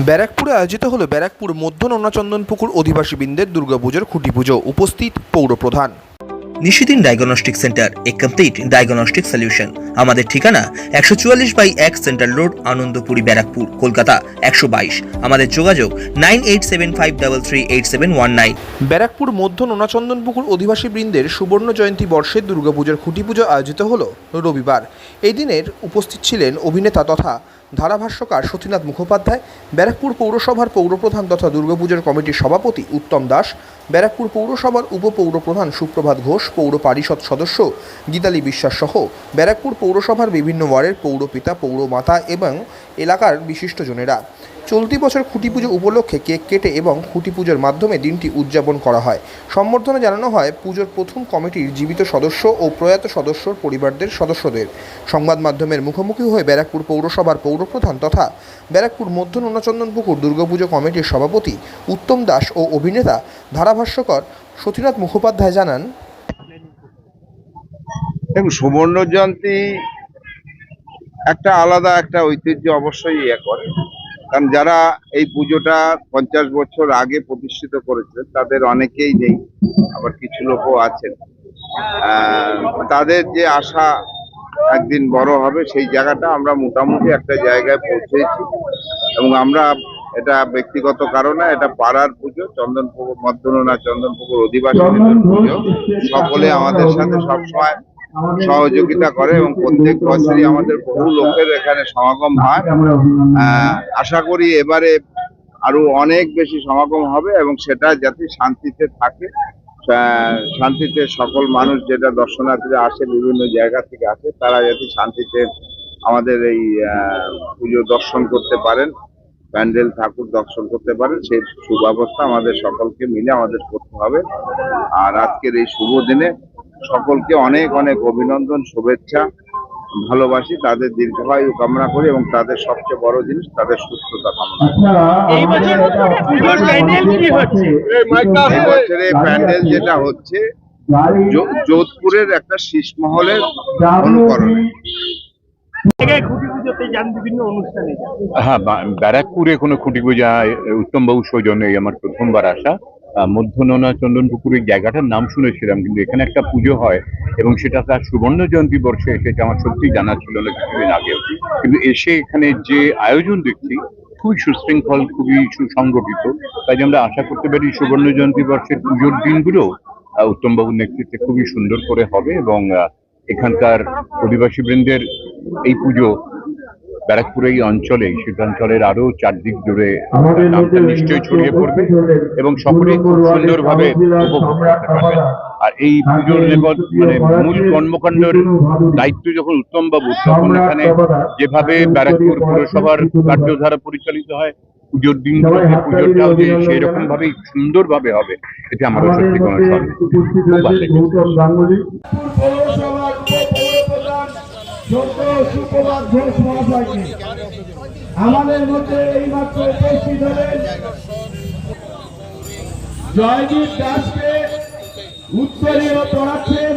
ব্যারাকপুরে আয়োজিত হলো ব্যারাকপুর মধ্য নন্নাচন্দনপুকুর অধিবাসীবৃন্দের দুর্গাপুজোর খুঁটি পুজো উপস্থিত পৌরপ্রধান। Nishidin diagnostic centre a complete diagnostic solution আমাদের ঠিকানা একশো চুয়াল্লিশ বাই এক সেন্ট্রাল রোড আনন্দপুরি, ব্যারাকপুর, কলকাতা একশো বাইশ। আমাদের যোগাযোগ nine eight seven five double three eight seven one nine. Barrackpore মধ্য নোনাচন্দনপুকুর অধিবাসীবৃন্দের সুবর্ণ জয়ন্তী বর্ষের দুর্গাপুজোর খুঁটি পুজো আয়োজিত হলো রবিবার। এই দিনের উপস্থিত ছিলেন অভিনেতা তথা ধারাভাষ্যকার সতীনাথ মুখোপাধ্যায়, ব্যারাকপুর পৌরসভার পৌরপ্রধান তথা দুর্গাপুজোর কমিটির সভাপতি উত্তম দাস, ব্যারাকপুর পৌরসভার উপপৌরপ্রধান সুপ্রভাত ঘোষ পৌর পারিষদ সদস্য গীতালি বিশ্বাস সহ ব্যারাকপুর পৌরসভার বিভিন্ন ওয়ার্ডের পৌরপিতা, পৌরমাতা এবং এলাকার বিশিষ্টজনেরা। চলতি বছর খুঁটি পুজো উপলক্ষে কেক কেটে এবং খুঁটি পুজোর মাধ্যমে দিনটি উদযাপন করা হয়। সম্বর্ধনা জানানো হয় পুজোর প্রথম কমিটির জীবিত সদস্য ও প্রয়াত সদস্যর পরিবারদের সদস্যদের। সংবাদ মাধ্যমের মুখোমুখি হয়ে ব্যারাকপুর পৌরসভার পৌরপ্রধান তথা ব্যারাকপুর মধ্য নন্নাচন্দনপুকুর দুর্গাপুজো কমিটির সভাপতি উত্তম দাস ও অভিনেতা ধারাভাষ্যকর সতীনাথ মুখোপাধ্যায় জানান দেখুন সুবর্ণ জয়ন্তী একটা আলাদা একটা ঐতিহ্য অবশ্যই ইয়ে করে। কারণ যারা এই পুজোটা পঞ্চাশ বছর আগে প্রতিষ্ঠিত করেছিলেন তাদের অনেকেই নেই, আবার কিছু লোকও আছেন। তাদের যে আশা একদিন বড় হবে, সেই জায়গাটা আমরা মোটামুটি একটা জায়গায় পৌঁছেছি। এবং আমরা এটা ব্যক্তিগত কারণে এটা পাড়ার পুজো চন্দনপুকুর মধ্যনা চন্দনপুকুর অধিবাসীদের পুজো। সকলে আমাদের সাথে সবসময় সহযোগিতা করে এবং প্রত্যেক বছরই আমাদের বহু লোকের এখানে সমাগম হয়। আশা করি এবারে আরও অনেক বেশি সমাগম হবে এবং সেটা যাতে শান্তিতে থাকে। শান্তিতে সকল মানুষ যেটা দর্শনার্থীরা আসে বিভিন্ন জায়গা থেকে আসে তারা যাতে শান্তিতে আমাদের এই পুজো দর্শন করতে পারেন প্যান্ডেল ঠাকুর দর্শন করতে পারেন সেই সুব্যবস্থা আমাদের সকলকে মিলে আমাদের করতে হবে। আর আজকের এই শুভ দিনে সকলকে অনেক অনেক অভিনন্দন শুভেচ্ছা ভালোবাসি তাদের দীর্ঘায়ু কামনা করি এবং তাদের সবচেয়ে বড় জিনিস তাদের সুস্থতা কামনা করি। এই প্যান্ডেল হচ্ছে। যেটা হচ্ছে যোধপুরের একটা অনুকরণে। যান বিভিন্ন অনুষ্ঠানে হ্যাঁ ব্যারাকপুরে কোনো খুঁটি পূজা উত্তমবাবু সৌজন্যে এই আমার প্রথমবার আসা। মধ্যননা চন্দন পুকুরের জায়গাটার নাম শুনেছিলাম, কিন্তু এখানে একটা পুজো হয় এবং সেটা তার সুবর্ণ জয়ন্তী বর্ষে এসেছে আমার সত্যি জানা ছিল না কিছুদিন আগেও কিন্তু এসে এখানে যে আয়োজন দেখছি, খুবই সুশৃঙ্খল, খুবই সুসংগঠিত। তাই আমরা আশা করতে পারি সুবর্ণ জয়ন্তী বর্ষের পুজোর দিনগুলো উত্তমবাবুর নেতৃত্বে খুবই সুন্দর করে হবে এবং এখানকার অধিবাসী বৃন্দের এই পুজো ব্যারাকপুর এই অঞ্চলে শিল্পাঞ্চলের আরও চারদিক জুড়ে নামটা নিশ্চয়ই ছড়িয়ে পড়বে এবং সকলে খুব সুন্দরভাবে উপভোগ করতে আর এই পুজোর মানে মূল কর্মকাণ্ডের দায়িত্ব যখন উত্তম বাবু তখন এখানে যেভাবে ব্যারাকপুর পুরসভার কার্যধারা পরিচালিত হয় পুজোর দিনগুলোতে পুজোটাও যে সেই রকম ভাবেই সুন্দর ভাবে হবে এটা আমারও সত্যি কোনো সন্দেহ নেই। খুব ভালো লেগেছে। পৌরসভার উপপৌরপ্রধান ছোট সুপ্রভাত ঘোষ মহাশয়কে আমাদের মধ্যে এইমাত্র উপস্থিত হলেন জয়দীপ দাসকে উত্তরীয় পড়াচ্ছেন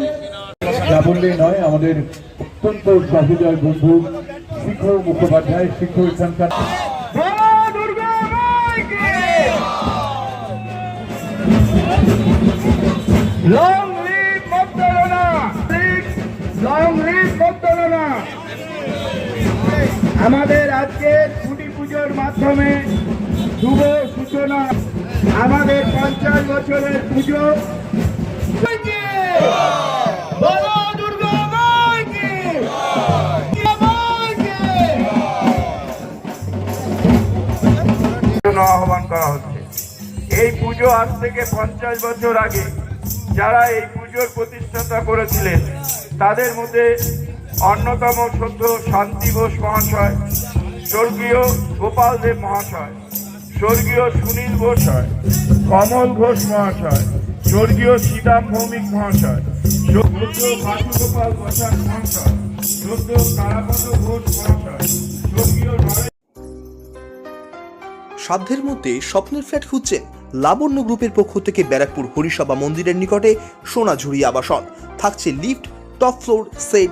যা বললেই নয় আমাদের অত্যন্ত সহৃদয় বন্ধু শিক্ষক মুখোপাধ্যায় শিক্ষক এখানকার লং আমাদের আজকে ছুটি পুজোর মাধ্যমে শুভ সূচনা। আমাদের পঞ্চাশ বছরের পুজো। আহ্বান করা হচ্ছে। এই পুজো আজ থেকে পঞ্চাশ বছর আগে যারা এই পুজোর প্রতিষ্ঠাতা করেছিলেন তাদের মধ্যে অন্যতম সদ্য শান্তি ঘোষ মহাশয়, স্বর্গীয় গোপাল দেব মহাশয়, স্বর্গীয় সুনীল ঘোষ হয় কমল ঘোষ মহাশয়, স্বর্গীয় শ্রীরাম ভৌমিক মহাশয় বাসুগোপাল বসাক মহাশয় ঘোষ মহাশয়, স্বর্গীয় সাধ্যের মধ্যে স্বপ্নের ফ্ল্যাট খুঁজছেন লাবণ্য গ্রুপের পক্ষ থেকে ব্যারাকপুর হরিসভা মন্দিরের নিকটে সোনাঝুরি আবাসন। থাকছে lift, top floor set